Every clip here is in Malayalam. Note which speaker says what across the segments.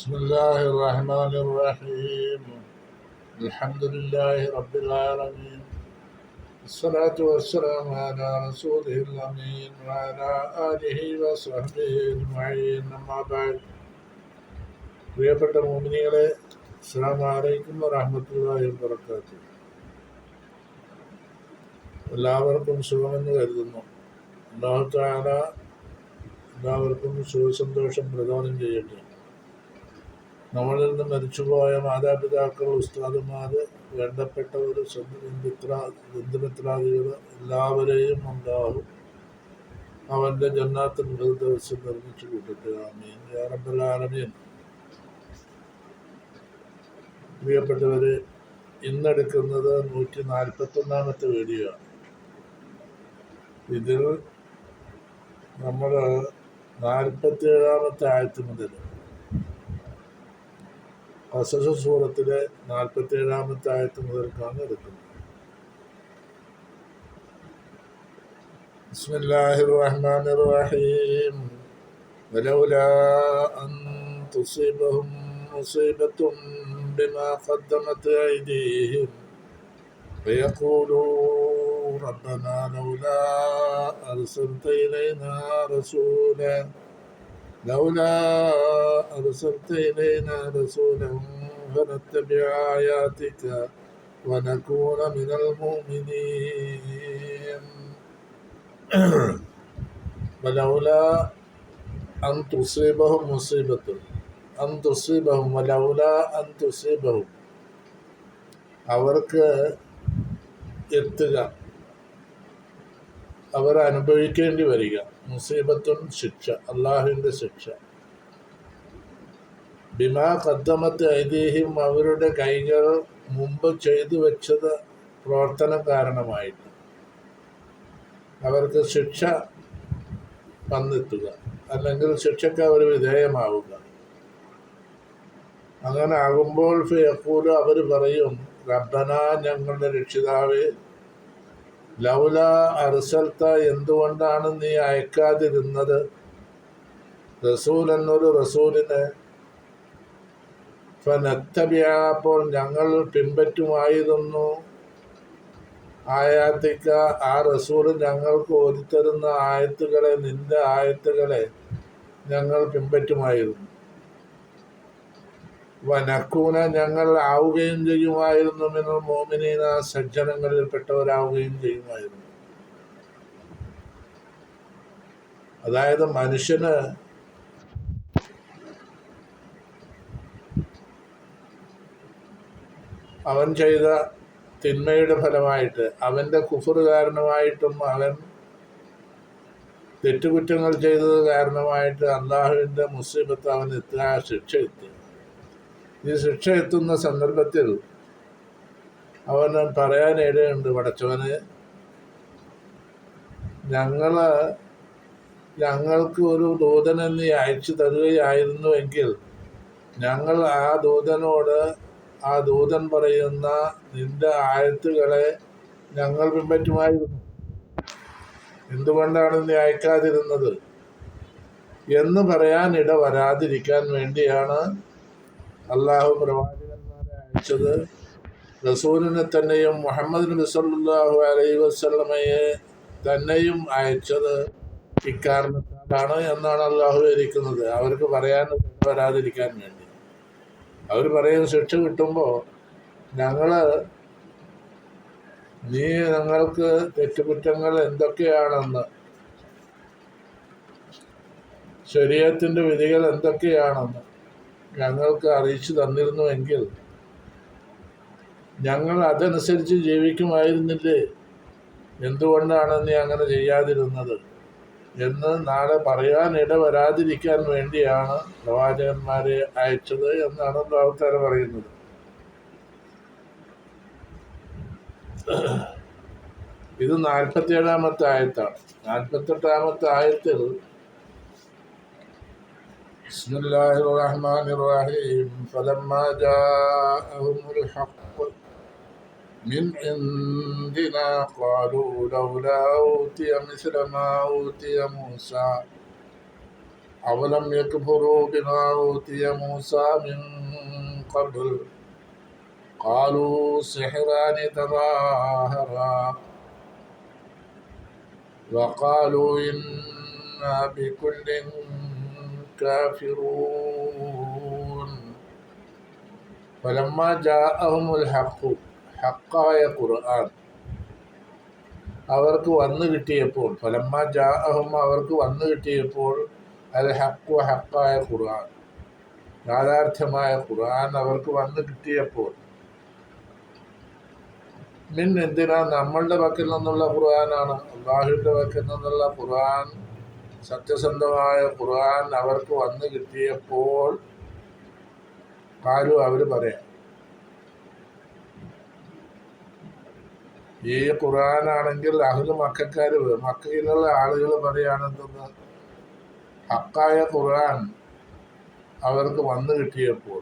Speaker 1: بسم الله الرحمن الرحيم الحمد لله رب العالمين الصلاة والسلام على رسوله الأمين وعلى آله وصحبه أجمعين أما بعد പ്രിയപ്പെട്ട മോമിനികളെ അസ്സാം വലൈക്കും വറഹമത്തല്ലാഹി വബർക്കാത്തു എല്ലാവർക്കും സുഖമെന്ന് കരുതുന്നു അള്ളാഹു താല എല്ലാവർക്കും സുഖസന്തോഷം പ്രദാനം ചെയ്യട്ടെ നമ്മളിൽ നിന്ന് മരിച്ചുപോയ മാതാപിതാക്കൾ ഉസ്താദുമാർ വേണ്ടപ്പെട്ടവർ ബന്ധുമിത്ര ബന്ധുമിത്രാദികൾ എല്ലാവരെയും ഉണ്ടാകും അവന്റെ ജന്നാത്തിൽ ദിവസം നിർമ്മിച്ചു കൂട്ടട്ടെ ആമീൻ. യാറബുലാലമീൻ പ്രിയപ്പെട്ടവര് ഇന്നെടുക്കുന്നത് നൂറ്റി നാൽപ്പത്തൊന്നാമത്തെ വീഡിയോ ആണ്. ഇതിൽ നമ്മൾ നാൽപ്പത്തി ഏഴാമത്തെ ആയത്ത് മുതൽ അസസ സൂറത്തിലെ നാൽപ്പത്തി ഏഴാമത്തെ ആയത്ത് മുതൽക്കാണ് എടുക്കുന്നത് بسم الله الرحمن الرحيم ولولا أن تصيبهم مصيبة بما قدمت أيديهم فيقولوا ربنا لولا أرسلت إلينا رسولا لولا أرسلت إلينا رسولا فنتبع آياتك ونكون من المؤمنين ولولا أن تصيبهم مصيبة أن تصيبهم ولولا أن تصيبهم അവർക്ക് എത്തുക അവർ അനുഭവിക്കേണ്ടി വരിക മുസീബത്തും ശിക്ഷ അള്ളാഹുവിൻ്റെ ശിക്ഷ ബിമാ കദ്ദമത്ത് ഐതിഹ്യം അവരുടെ കൈകൾ മുമ്പ് ചെയ്തു വെച്ചത് പ്രവർത്തനം കാരണമായിട്ട്. അവർക്ക് ശിക്ഷ വന്നെത്തുക അല്ലെങ്കിൽ ശിക്ഷയ്ക്ക് അവർ വിധേയമാവുക. അങ്ങനെ ആകുമ്പോൾ എപ്പോഴും അവർ പറയും റബ്ബന ഞങ്ങളുടെ രക്ഷിതാവ് ലൗല അർസൽത്ത എന്തുകൊണ്ടാണ് നീ അയക്കാതിരുന്നത്? റസൂൽ എന്നൊരു റസൂലിനെ അപ്പോൾ ഞങ്ങൾ പിൻപറ്റുമായിരുന്നു. ആയാത്തിക്ക ആ റസൂൽ ഞങ്ങൾക്ക് ഒരുത്തരുന്ന ആയത്തുകളെ നിന്റെ ആയത്തുകളെ ഞങ്ങൾ പിൻപറ്റുമായിരുന്നു. വനക്കൂന ഞങ്ങൾ ആവുകയും ചെയ്യുമായിരുന്നു എന്ന് മോമിനീന സജ്ജനങ്ങളിൽപ്പെട്ടവരാവുകയും ചെയ്യുമായിരുന്നു. അതായത് മനുഷ്യന് അവൻ ചെയ്ത തിന്മയുടെ ഫലമായിട്ട് അവന്റെ കുഫർ കാരണമായിട്ടും അവൻ തെറ്റുകുറ്റങ്ങൾ ചെയ്തത് കാരണമായിട്ട് അള്ളാഹുവിന്റെ മുസീബത്ത് അവൻ എത്തുക ശിക്ഷ എത്തി. ഈ ശിക്ഷ എത്തുന്ന സന്ദർഭത്തിൽ അവൻ പറയാനിടയുണ്ട് പടച്ചവന് ഞങ്ങൾ ഞങ്ങൾക്ക് ഒരു ദൂതനെ നീ അയച്ചു തരുകയായിരുന്നുവെങ്കിൽ ഞങ്ങൾ ആ ദൂതനോട് ആ ദൂതൻ പറയുന്ന നിന്റെ ആയത്തുകളെ ഞങ്ങൾ പിൻപറ്റുമായിരുന്നു. എന്തുകൊണ്ടാണ് നീ അയക്കാതിരുന്നത്? എന്ന് പറയാൻ ഇട വരാതിരിക്കാൻ വേണ്ടിയാണ് അള്ളാഹു പ്രവാചകന്മാരെ അയച്ചത്. റസൂലിനെ തന്നെയും മുഹമ്മദ് നബി സല്ലാഹു അലൈഹി വസല്ലമയെ തന്നെയും അയച്ചത് ഇക്കാരണത്താലാണ് എന്നാണ് അള്ളാഹു ഇരിക്കുന്നത് അവർക്ക് പറയാൻ വരാതിരിക്കാൻ വേണ്ടി. അവർ പറയുന്ന ശിക്ഷ കിട്ടുമ്പോൾ ഞങ്ങൾ നീ ഞങ്ങൾക്ക് തെറ്റുകുറ്റങ്ങൾ എന്തൊക്കെയാണെന്ന് ശരീരത്തിന്റെ വിധികൾ എന്തൊക്കെയാണെന്ന് ഞങ്ങൾക്ക് അറിയിച്ചു തന്നിരുന്നുവെങ്കിൽ ഞങ്ങൾ അതനുസരിച്ച് ജീവിക്കുമായിരുന്നില്ലേ? എന്തുകൊണ്ടാണ് നീ അങ്ങനെ ചെയ്യാതിരുന്നത്? എന്ന് നാളെ പറയാൻ ഇട വരാതിരിക്കാൻ വേണ്ടിയാണ് പ്രവാചകന്മാരെ അയച്ചത് എന്നാണ് പ്രവർത്തകർ പറയുന്നത് ഇത് നാൽപ്പത്തിയേഴാമത്തെ ആയത്താണ് നാൽപ്പത്തെട്ടാമത്തെ ആയത്തിൽ بسم الله الرحمن الرحيم فلما جاءهم الحق من عندنا قالوا لولا أوتي مثل ما أوتي موسى. أولم يكفروا بما أوتي موسى من قبل؟ قالوا سحران تظاهرا. وقالوا إنا بكل كافرون. فلما جاءهم الحق حقായ ഖുർആൻ. അവർക്ക് വന്നു കിട്ടിയപ്പോൾ ഫലമ്മ ജാഅഹും അവർക്ക് വന്നു കിട്ടിയപ്പോൾ അൽ ഹക്കു ഹക്കായ ഖുർആൻ. യാഥാർത്ഥ്യമായ ഖുർആൻ അവർക്ക് വന്നു കിട്ടിയപ്പോൾ മിൻ എന്തിനാ നമ്മളുടെ പക്കൽ നിന്നുള്ള ഖുർആനാണ്? അള്ളാഹുവിന്റെ പക്കൽ നിന്നുള്ള ഖുർആൻ സത്യസന്ധമായ ഖുർആൻ അവർക്ക് വന്നു കിട്ടിയപ്പോൾ കാലു അവർ പറയാം ഈ ഖുറാനാണെങ്കിൽ അഹ്ലു മക്കാർ മക്കയിലുള്ള ആളുകൾ പറയുകയാണെന്തെന്ന് ഹക്കായ ഖുറാൻ അവർക്ക് വന്നു കിട്ടിയപ്പോൾ.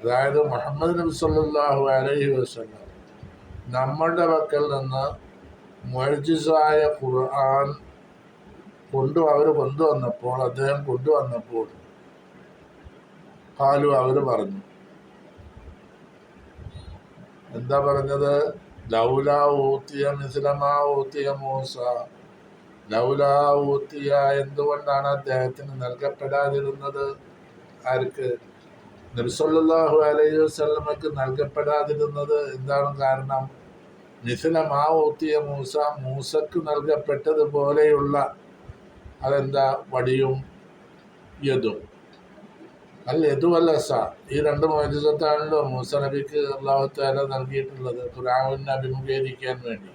Speaker 1: അതായത് മുഹമ്മദ് നബി സല്ലാഹു അലൈഹി വസല്ലം നമ്മളുടെ പക്കൽ നിന്ന് മൊഴിസായ ഖുർആൻ കൊണ്ടു അവർ കൊണ്ടുവന്നപ്പോൾ അദ്ദേഹം കൊണ്ടുവന്നപ്പോൾ കാലു അവർ പറഞ്ഞു. എന്താ പറഞ്ഞത്? ലൗല ഊത്തിയ മിസ്ലമാ ഊത്തിയ മൂസ. ലൗല ഊത്തിയ എന്തുകൊണ്ടാണ് അദ്ദേഹത്തിന് നൽകപ്പെടാതിരുന്നത്? ആർക്ക്? നബിസല്ലാഹു അലൈഹി വസ്ലമക്ക് നൽകപ്പെടാതിരുന്നത് എന്താണ് കാരണം? മിസിലമാ ഊത്തിയ മൂസ മൂസക്ക് നൽകപ്പെട്ടതുപോലെയുള്ള അതെന്താ? വടിയും യതും അല്ല ഇതുമല്ല സ ഈ രണ്ട് മോചിതത്താണല്ലോ മൂസ നബിക്ക് അള്ളാഹുത്താല നൽകിയിട്ടുള്ളത് ഖുറാവിനെ അഭിമുഖീകരിക്കാൻ വേണ്ടി.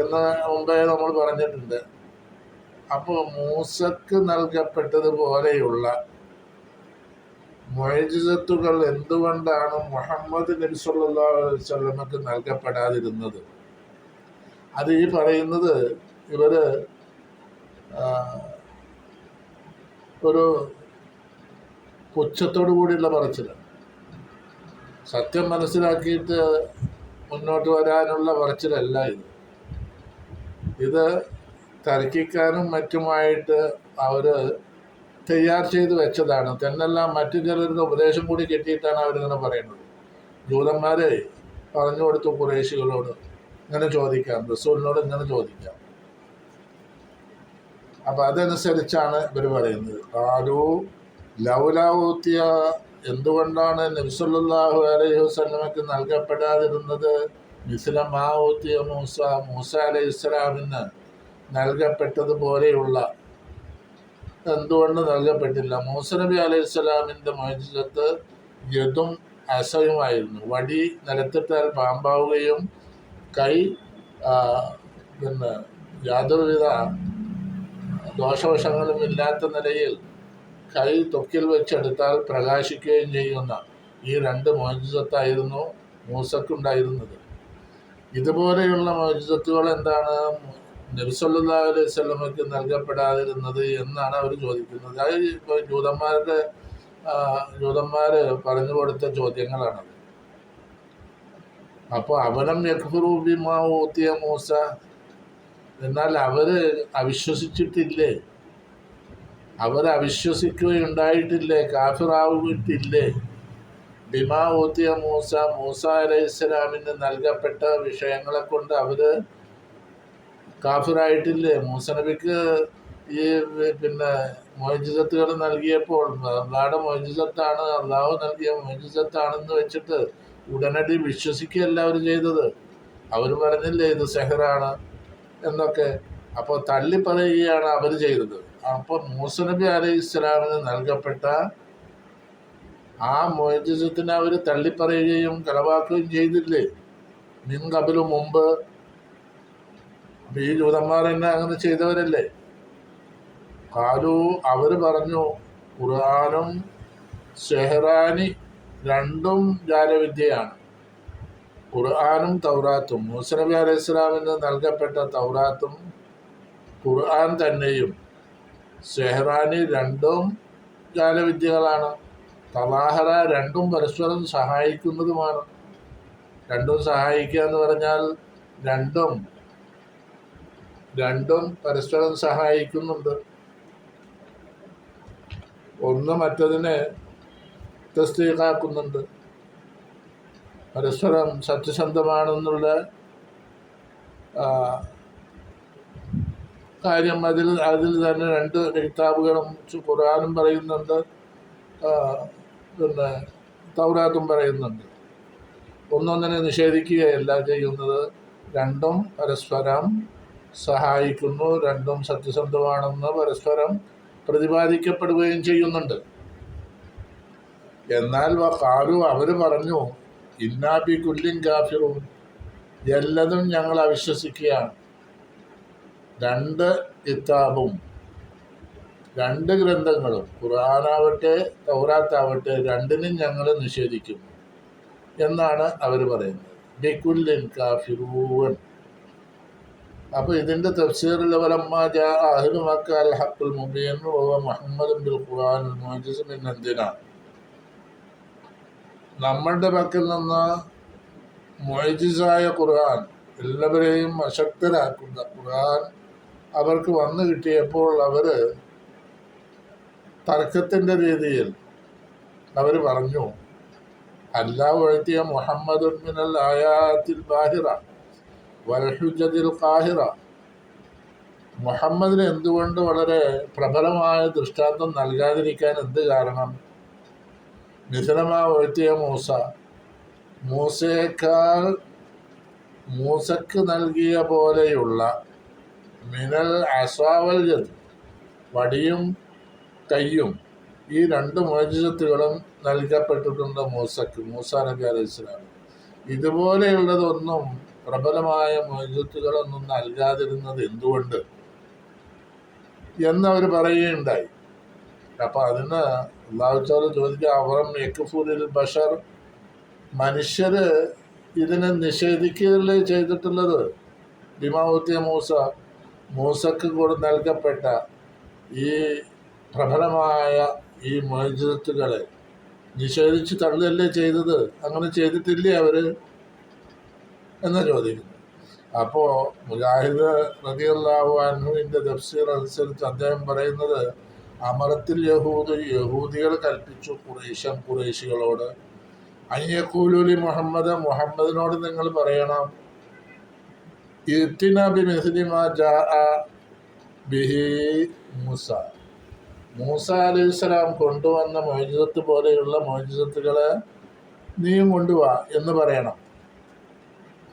Speaker 1: എന്ന് മുമ്പേ നമ്മൾ പറഞ്ഞിട്ടുണ്ട്. അപ്പോൾ മൂസക്ക് നൽകപ്പെട്ടതുപോലെയുള്ള മൊയ്ജിസത്തുകൾ എന്തുകൊണ്ടാണ് മുഹമ്മദ് നബി നൽകപ്പെടാതിരുന്നത്? അത് ഈ പറയുന്നത് ഇവർ ആ, ഒരു പുച്ഛത്തോടു കൂടിയുള്ള പറച്ചിലാണ് സത്യം മനസ്സിലാക്കിയിട്ട് മുന്നോട്ട് വരാനുള്ള പറച്ചിലല്ല ഇത്. ഇത് തർക്കിക്കാനും മറ്റുമായിട്ട് അവർ തയ്യാർ ചെയ്ത് വെച്ചതാണ്. തന്നെല്ലാം മറ്റു ചിലരുടെ ഉപദേശം കൂടി കിട്ടിയിട്ടാണ് അവരിങ്ങനെ പറയുന്നത്. ജൂതന്മാരെ പറഞ്ഞു കൊടുത്തു കുറേശികളോട് ഇങ്ങനെ ചോദിക്കാം റസൂലിനോട് ഇങ്ങനെ ചോദിക്കാം. അപ്പം അതനുസരിച്ചാണ് ഇവർ പറയുന്നത്. ആരോ ലൗലാവൂത്തിയ എന്തുകൊണ്ടാണ് നബ്സുല്ലാഹു അലൈഹി വസ്ലമക്ക് നൽകപ്പെടാതിരുന്നത്? മിസ്ലമാ ഊത്തിയ മൂസ മൂസ അലൈഹി ഇസ്ലാമിന് നൽകപ്പെട്ടതുപോലെയുള്ള എന്തുകൊണ്ട് നൽകപ്പെട്ടില്ല? മൂസ നബി അലൈഹി സ്വലാമിന്റെ മോചിതത്ത് യതും അസയുമായിരുന്നു. വടി നിലത്തിട്ടാൽ പാമ്പാവുകയും കൈ പിന്നെ യാതൊരുവിധ ദോഷവശങ്ങളും ഇല്ലാത്ത നിലയിൽ കൈ തൊക്കിൽ വെച്ചെടുത്താൽ പ്രകാശിക്കുകയും ചെയ്യുന്ന ഈ രണ്ട് മോചിതത്തായിരുന്നു മൂസക്കുണ്ടായിരുന്നത്. ഇതുപോലെയുള്ള മോചിതത്തുകൾ എന്താണ്? നബിസല്ലാ അലൈഹി സ്വലമയ്ക്ക് നൽകപ്പെടാതിരുന്നത് എന്നാണ് അവർ ചോദിക്കുന്നത്. അതായത് ഇപ്പോൾ ജൂതന്മാരുടെ ജൂതന്മാർ പറഞ്ഞു കൊടുത്ത ചോദ്യങ്ങളാണത്. അപ്പോൾ അവനം യക്ഫുറൂബിമാ ഊത്തിയ മൂസ എന്നാൽ അവർ അവിശ്വസിച്ചിട്ടില്ലേ? അവർ അവിശ്വസിക്കുകയുണ്ടായിട്ടില്ലേ? കാഫിറാവിട്ടില്ലേ ബിമാ ഊത്തിയ മൂസ മൂസ അലൈഹി സ്വലാമിന് നൽകപ്പെട്ട വിഷയങ്ങളെ കൊണ്ട് അവർ കാഫിറായിട്ടില്ലേ? മൂസ നബിക്ക് ഈ പിന്നെ മോജിസത്തുകൾ നൽകിയപ്പോൾ അള്ളാഹുടെ മോജിസത്താണ് അള്ളാഹു നൽകിയ മോജിസത്താണെന്ന് വെച്ചിട്ട് ഉടനടി വിശ്വസിക്കുകയല്ല അവർ ചെയ്തത്. അവർ പറഞ്ഞില്ലേ ഇത് സെഹറാണ് എന്നൊക്കെ. അപ്പോൾ തള്ളി പറയുകയാണ് അവർ ചെയ്തത്. അപ്പോൾ മൂസനബി അലൈഹി ഇസ്ലാമിന് നൽകപ്പെട്ട ആ മോജിസത്തിനെ അവർ തള്ളിപ്പറയുകയും കളവാക്കുകയും ചെയ്തില്ലേ? മിൻ മുമ്പ്. ഈ ജൂതന്മാർ തന്നെ അങ്ങനെ ചെയ്തവരല്ലേ? കാലു അവർ പറഞ്ഞു ഖുർആാനും സെഹ്റാനി രണ്ടും ജാലവിദ്യയാണ്. ഖുർആാനും തൗറാത്തും. മൂസ നബി അലൈഹി ഇസ്ലാമിന് നൽകപ്പെട്ട തൗറാത്തും ഖുർആൻ തന്നെയും. ഷെഹറാനി രണ്ടും ജാലവിദ്യകളാണ് തലാഹറ രണ്ടും പരസ്പരം സഹായിക്കുന്നതുമാണ്. രണ്ടും സഹായിക്കുക എന്ന് പറഞ്ഞാൽ രണ്ടും രണ്ടും പരസ്പരം സഹായിക്കുന്നുണ്ട്. ഒന്ന് മറ്റതിനെ തസ്തീകാക്കുന്നുണ്ട് പരസ്പരം സത്യസന്ധമാണെന്നുള്ള കാര്യം അതിൽ അതിൽ തന്നെ രണ്ട് കിതാബുകളും ഖുർആാനും പറയുന്നുണ്ട്. പിന്നെ തൗറാത്തും പറയുന്നുണ്ട്. ഒന്നൊന്നിനെ നിഷേധിക്കുകയല്ല ചെയ്യുന്നത്. രണ്ടും പരസ്പരം സഹായിക്കുന്നു. രണ്ടും സത്യസന്ധമാണെന്ന് പരസ്പരം പ്രതിപാദിക്കപ്പെടുകയും ചെയ്യുന്നുണ്ട്. എന്നാൽ കാലു അവർ പറഞ്ഞു ഇന്നാബി കുല്ലിൻ കാഫിറും എല്ലതും ഞങ്ങൾ അവിശ്വസിക്കുകയാണ്. രണ്ട് കിതാബും രണ്ട് ഗ്രന്ഥങ്ങളും ഖുർആാനാവട്ടെ തൗറാത്താവട്ടെ രണ്ടിനും ഞങ്ങൾ നിഷേധിക്കും എന്നാണ് അവർ പറയുന്നത്. ബിക്കുല്ലിൻ കാഫിറൂവൻ അപ്പോൾ ഇതിന്റെ തഫ്സീറിൽ അഹ്ലു മക്ക അൽ ഹഖുൽ മുബീൻ ബിൽ മിൻ നമ്മളുടെ പക്കൽ നിന്ന് മൊയ്ജിസായ ഖുർആൻ എല്ലാവരെയും അശക്തരാക്കുന്ന ഖുർആൻ അവർക്ക് വന്നു കിട്ടിയപ്പോൾ അവർ തർക്കത്തിന്റെ രീതിയിൽ അവർ പറഞ്ഞു അല്ലാഹ് എഴുതിയ മുഹമ്മദ് മിനൽ ആയാത്തിൽ ബാഹിറ വൽഹുജതിൽ ഖാഹിറ. മുഹമ്മദിന് എന്തുകൊണ്ട് വളരെ പ്രബലമായ ദൃഷ്ടാന്തം നൽകാതിരിക്കാൻ എന്ത് കാരണം? മിഥുനമാ എഴുതിയ മൂസ മൂസയേക്കാൾ മൂസക്ക് നൽകിയ പോലെയുള്ള മിനൽ അസ്വാവൽ വടിയും കയ്യും ഈ രണ്ട് മോചിസത്തുകളും നൽകപ്പെട്ടിട്ടുണ്ട് മൂസക്ക് മൂസ നബി അലൈഹി സ്വലാം ഇതുപോലെയുള്ളതൊന്നും പ്രബലമായ മോചിസത്തുകളൊന്നും നൽകാതിരുന്നത് എന്തുകൊണ്ട്? എന്നവർ പറയുകയുണ്ടായി. അപ്പം അതിന് അള്ളാഹുച്ചാൽ ചോദിക്കുക അവറം യക്കുഫൂരിൽ ബഷർ മനുഷ്യർ ഇതിനെ നിഷേധിക്കുകയല്ലേ ചെയ്തിട്ടുള്ളത്? ബിമാവുത്തിയ മൂസ മൂസക്ക് കൂടെ നൽകപ്പെട്ട ഈ പ്രബലമായ ഈ മോചിതത്തുകളെ നിഷേധിച്ച് തള്ളുകയല്ലേ ചെയ്തത്? അങ്ങനെ ചെയ്തിട്ടില്ലേ അവർ എന്ന് ചോദിക്കുന്നു അപ്പോൾ മുജാഹിദ് റതിയല്ലാഹു അൻഹുവിന്റെ തഫ്സീർ അനുസരിച്ച് അദ്ദേഹം പറയുന്നത് അമറത്തിൽ യഹൂദ് യഹൂദികൾ കൽപ്പിച്ചു കുറേശ്യം കുറേശികളോട് അയ്യക്കൂലൂലി മുഹമ്മദ് മുഹമ്മദിനോട് നിങ്ങൾ പറയണം. ഇത്തിന ബി മെഹ്ലിമ ജാ ബിഹി മൂസ. മൂസ അലൈഹിസ്സലാം കൊണ്ടുവന്ന മോചിതത്ത് പോലെയുള്ള മോചിതത്തുകളെ നീയും കൊണ്ടുവാ എന്ന് പറയണം.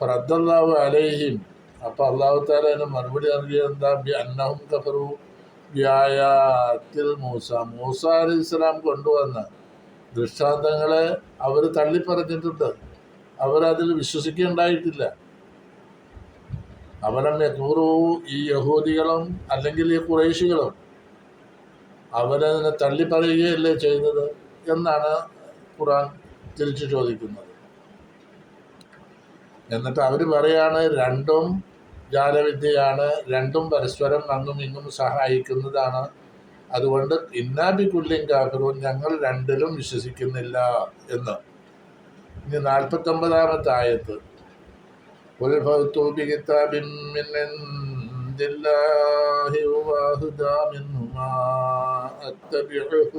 Speaker 1: റദ്ദല്ലാഹു അലൈഹിം. അപ്പോൾ അള്ളാഹു താല മറുപടി നൽകിയത് എന്താ? ബി അന്നഹും കഫറു വ്യായാത്തിൽ മൂസ. മൂസ അലൈഹി ഇസ്ലാം കൊണ്ടുവന്ന ദൃഷ്ടാന്തങ്ങളെ അവർ തള്ളിപ്പറഞ്ഞിട്ടുണ്ട്. അവരതിൽ വിശ്വസിക്കുകയുണ്ടായിട്ടില്ല. അവലം നൂറു ഈ യഹൂദികളും അല്ലെങ്കിൽ ഈ കുറേശികളും അവരതിനെ തള്ളിപ്പറയുകയല്ലേ ചെയ്തത് എന്നാണ് ഖുറാൻ തിരിച്ചു ചോദിക്കുന്നത്. എന്നിട്ട് അവർ പറയാണ് രണ്ടും ജാലവിദ്യയാണ് രണ്ടും പരസ്പരം അങ്ങും ഇങ്ങും സഹായിക്കുന്നതാണ്. അതുകൊണ്ട് ഇന്നാബി കുല്യം കാഫിറും ഞങ്ങൾ രണ്ടിലും വിശ്വസിക്കുന്നില്ല എന്ന്. ഇനി നാൽപ്പത്തൊമ്പതാമത്തെ ആയത്ത്. قل فأتوا بكتاب من عند الله وأهدى منهما أتبعه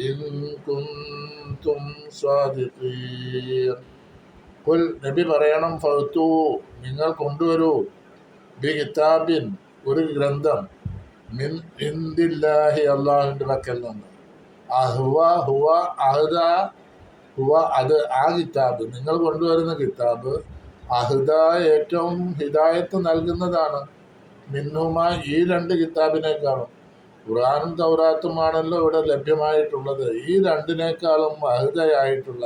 Speaker 1: إن كنتم صادقين കുൽ നബി പറയണം ഫൗത്തു നിങ്ങൾ കൊണ്ടുവരൂ ബി കിതാബിൻ ഒരു ഗ്രന്ഥം മിൻ ഇന്ദില്ലാഹി അള്ളാഹുവിൻ്റെ പക്കൽ നിന്ന് അഹുവ ഹുവ അഹദ ഹുവ അത് ആ കിതാബ് നിങ്ങൾ കൊണ്ടുവരുന്ന കിതാബ് അഹദ ഏറ്റവും ഹിദായത്ത് നൽകുന്നതാണ്. മിന്നുമായി ഈ രണ്ട് കിതാബിനേക്കാളും. ഖുറാനും തൗറാത്തുമാണല്ലോ ഇവിടെ ലഭ്യമായിട്ടുള്ളത്. ഈ രണ്ടിനേക്കാളും അഹിതയായിട്ടുള്ള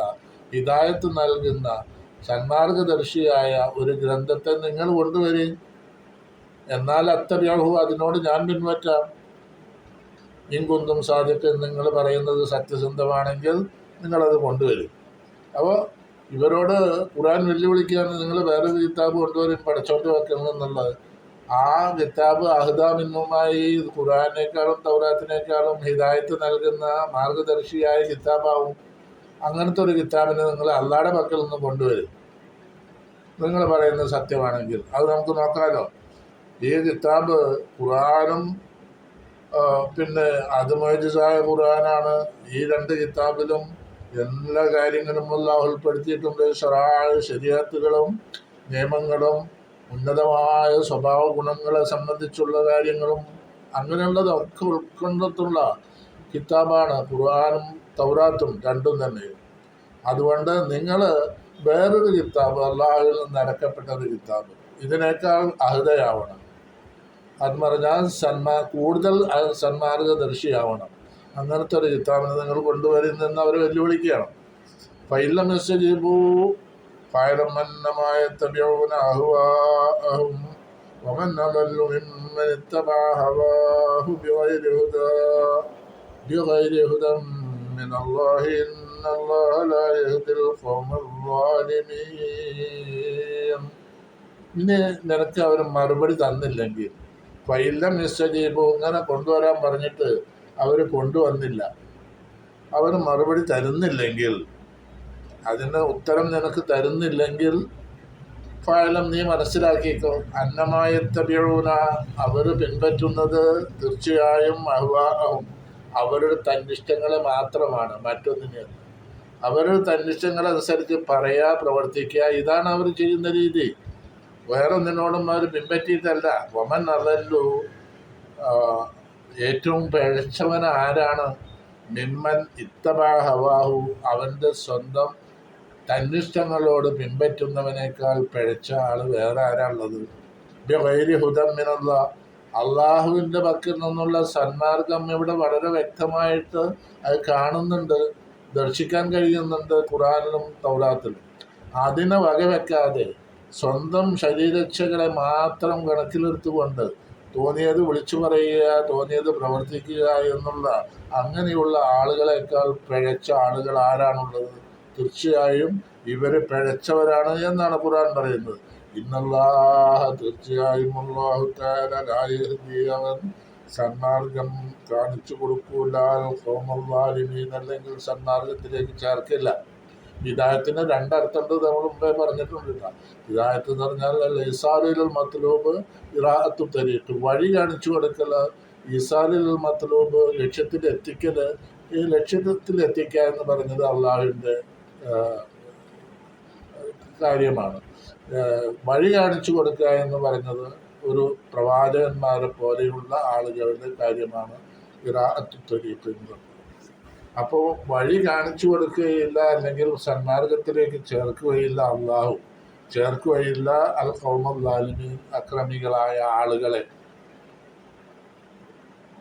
Speaker 1: ഹിദായത്ത് നൽകുന്ന സന്മാർഗദർശിയായ ഒരു ഗ്രന്ഥത്തെ നിങ്ങൾ കൊണ്ടുവരി. എന്നാൽ അത്തബ്യാഹു അതിനോട് ഞാൻ പിൻപറ്റാം ഇങ്കുന്തും സാധിക്കും നിങ്ങൾ പറയുന്നത് സത്യസന്ധമാണെങ്കിൽ നിങ്ങളത് കൊണ്ടുവരും. അപ്പോൾ ഇവരോട് ഖുറാൻ വെല്ലുവിളിക്കുകയാണ് നിങ്ങൾ വേറെ കിതാബ് കൊണ്ടുവരും പടച്ചോട്ട് വെക്കണം എന്നുള്ളത്. ആ കിതാബ് അഹ്ദാമിന്നുമായി ഖുറാനേക്കാളും തൗറാത്തിനേക്കാളും ഹിദായത്ത് നൽകുന്ന മാർഗദർശിയായ കിതാബാവും അങ്ങനത്തെ ഒരു കിതാബിനെ നിങ്ങൾ അള്ളാടെ പക്കൽ നിന്ന് കൊണ്ടുവരും. നിങ്ങൾ പറയുന്നത് സത്യമാണെങ്കിൽ അത് നമുക്ക് നോക്കാമല്ലോ ഈ കിതാബ് ഖുറാനും പിന്നെ അത് മോജിസായ ഖുർആനാണ്. ഈ രണ്ട് കിതാബിലും എല്ലാ കാര്യങ്ങളും അള്ളാഹു ഉൾപ്പെടുത്തിയിട്ടുണ്ട്. ഷറായ ശരിയാത്തുകളും നിയമങ്ങളും ഉന്നതമായ സ്വഭാവ ഗുണങ്ങളെ സംബന്ധിച്ചുള്ള കാര്യങ്ങളും അങ്ങനെയുള്ളതൊക്കെ ഉൾക്കൊണ്ടിട്ടുള്ള കിതാബാണ്. ഖുർആാനും തൗറാത്തും രണ്ടും തന്നെ. അതുകൊണ്ട് നിങ്ങൾ വേറൊരു കിതാബ് അള്ളാഹുവിൽ നിന്ന് അരക്കപ്പെട്ട ഒരു കിതാബ്. ഇതിനേക്കാൾ അഹൃതയാവണം അത് പറഞ്ഞാൽ സന്മാ കൂടുതൽ സന്മാർഗദർശിയാവണം. അങ്ങനത്തെ ഒരു കിതാബിനെ നിങ്ങൾ കൊണ്ടുവരുന്നെന്ന് അവർ വെല്ലുവിളിക്കുകയാണ് ഫൈല മെസ്സജീബു ഫയലമന്നമായ തബിയൂന അഹ്വാഅഹും ومن أضل ممن اتبع هواه بغير هدى بغير هدى من الله إن الله لا يهدي القوم الظالمين ഇനി നിനക്ക് അവർ മറുപടി തന്നില്ലെങ്കിൽ ഫൈല മിസ്റ്റജീബു ഇങ്ങനെ കൊണ്ടുവരാൻ പറഞ്ഞിട്ട് അവർ കൊണ്ടുവന്നില്ല. അവർ മറുപടി തരുന്നില്ലെങ്കിൽ അതിന് ഉത്തരം നിനക്ക് തരുന്നില്ലെങ്കിൽ ഫലം നീ മനസ്സിലാക്കിക്കോ. അന്നമായത്തബിഴൂന അവർ പിൻപറ്റുന്നത് തീർച്ചയായും അഹ്വാഹവും അവരുടെ തന്നിഷ്ടങ്ങളെ മാത്രമാണ് മറ്റൊന്നിനെ അവരുടെ തന്നിഷ്ടങ്ങൾ അനുസരിച്ച് പറയുക പ്രവർത്തിക്കുക ഇതാണ് അവർ ചെയ്യുന്ന രീതി. വേറെ നിന്നോടും അവർ പിൻപറ്റിയിട്ടല്ല. വമൻ അതല്ലു ഏറ്റവും പിഴച്ചവൻ ആരാണ്? മിമ്മൻ ഇത്തബാ ഹവാഹു. അവന്റെ സ്വന്തം തന്നിഷ്ടങ്ങളോട് പിൻപറ്റുന്നവനേക്കാൾ പിഴച്ച ആൾ വേറെ ആരാളുള്ളത് ബൈരി ഹുദമ്മിനുള്ള അള്ളാഹുവിന്റെ പക്കിൽ നിന്നുള്ള സന്മാർഗം ഇവിടെ വളരെ വ്യക്തമായിട്ട് അത് കാണുന്നുണ്ട് ദർശിക്കാൻ കഴിയുന്നുണ്ട് ഖുറാനിലും തൗറാത്തിലും. അതിനെ വകവെക്കാതെ സ്വന്തം ശരീരക്ഷകളെ മാത്രം കണക്കിലെടുത്തുകൊണ്ട് തോന്നിയത് വിളിച്ചു പറയുക തോന്നിയത് പ്രവർത്തിക്കുക എന്നുള്ള അങ്ങനെയുള്ള ആളുകളെക്കാൾ പിഴച്ച ആളുകൾ ആരാണുള്ളത്? തീർച്ചയായും ഇവർ പിഴച്ചവരാണ് എന്നാണ് ഖുർആൻ പറയുന്നത്. ഇന്നല്ലാഹ തീർച്ചയായും അവൻ സന്മാർഗം കാണിച്ചു കൊടുക്കൂല. അല്ലെങ്കിൽ സന്മാർഗത്തിലേക്ക് ചേർക്കില്ല. ഹിദായത്തിന് രണ്ടർത്ഥമുണ്ട് നമ്മൾ മുമ്പേ പറഞ്ഞിട്ടുണ്ട്. ഹിദായത്ത് എന്ന് പറഞ്ഞാൽ ഇസാലിൽ മത്ലൂബ് ഇറാഅത്തു തരീഖ് വഴി കാണിച്ചു കൊടുക്കൽ ഇസാലിൽ മത്ലൂബ് ലക്ഷ്യത്തിൽ എത്തിക്കൽ ഈ ലക്ഷ്യത്തിൽ എത്തിക്കുക എന്ന് പറഞ്ഞത് അള്ളാഹുവിന്റെ കാര്യമാണ്. വഴി കാണിച്ചു കൊടുക്കുക എന്ന് പറഞ്ഞത് ഒരു പ്രവാചകന്മാരെ പോലെയുള്ള ആളുകളുടെ കാര്യമാണ് ഇറാഅത്തു തരീഖ് എന്ന് അപ്പോൾ വഴി കാണിച്ചു കൊടുക്കുകയില്ല അല്ലെങ്കിൽ സന്മാർഗത്തിലേക്ക് ചേർക്കുകയില്ല അള്ളാഹു ചേർക്കുകയില്ല അൽ കൗമല്ലാലിമീൻ അക്രമികളായ ആളുകളെ.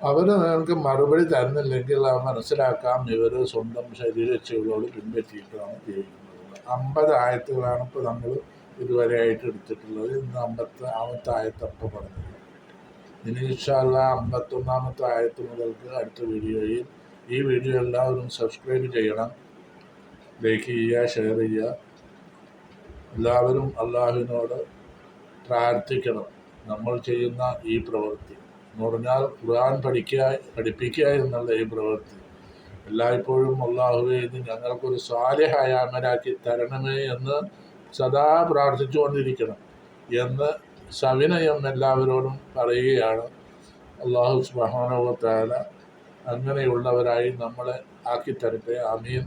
Speaker 1: അവർ നിങ്ങൾക്ക് മറുപടി തരുന്നില്ലെങ്കിൽ അത് മനസ്സിലാക്കാം. ഇവർ സ്വന്തം ശരീരച്ചുകളോട് പിൻപറ്റിയിട്ടാണ് ജീവിക്കുന്നത്. അമ്പത് ആയത്തുകളാണ് ഇപ്പോൾ നമ്മൾ ഇതുവരെ ആയിട്ട് എടുത്തിട്ടുള്ളത്. ഇന്ന് അമ്പത്തി ആമത്തെ ആയത്തപ്പം പറഞ്ഞത്. ഇനി ഇഷ്ടമല്ല അമ്പത്തൊന്നാമത്തെ ആയത്ത് മുതൽക്ക് അടുത്ത വീഡിയോയിൽ ഈ വീഡിയോ എല്ലാവരും സബ്സ്ക്രൈബ് ചെയ്യണം ലൈക്ക് ചെയ്യുക ഷെയർ ചെയ്യുക. എല്ലാവരും അള്ളാഹുവിനോട് പ്രാർത്ഥിക്കണം. നമ്മൾ ചെയ്യുന്ന ഈ പ്രവൃത്തി എന്ന് പറഞ്ഞാൽ ഖുർആൻ പഠിക്കുക പഠിപ്പിക്കുക എന്നുള്ള ഈ പ്രവൃത്തി. എല്ലായ്പ്പോഴും അള്ളാഹുവെ ഇത് ഞങ്ങൾക്കൊരു സ്വാലിഹായ അമലാക്കി തരണമേ എന്ന് സദാ പ്രാർത്ഥിച്ചുകൊണ്ടിരിക്കണം എന്ന് സവിനയം എല്ലാവരോടും പറയുകയാണ്. അള്ളാഹു സുബാനുവത്താല അങ്ങനെയുള്ളവരായി നമ്മളെ ആക്കി തരട്ടെ അമീൻ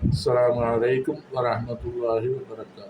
Speaker 1: അസ്സാം വലൈക്കും വറഹ്മത്തുള്ളാഹി വാത്തു